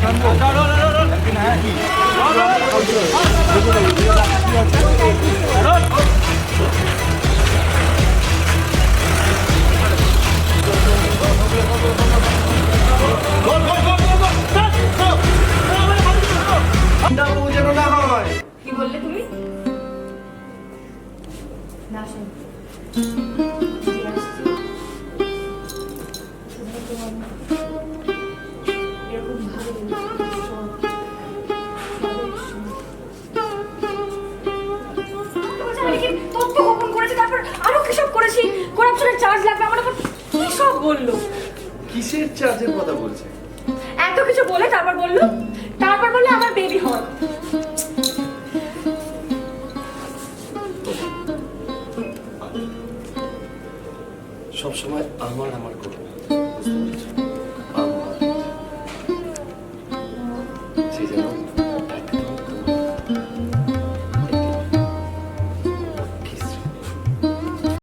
ঠান্ডাবাবু charge লাগবে আমার আবার কি সব বলল কিসের চার্জের কথা বলছে? এত কিছু বলে তারপর বলল তারপর বললে আমার বেবি হয় সবসময় আমার আমার করো আমার। সেই যেন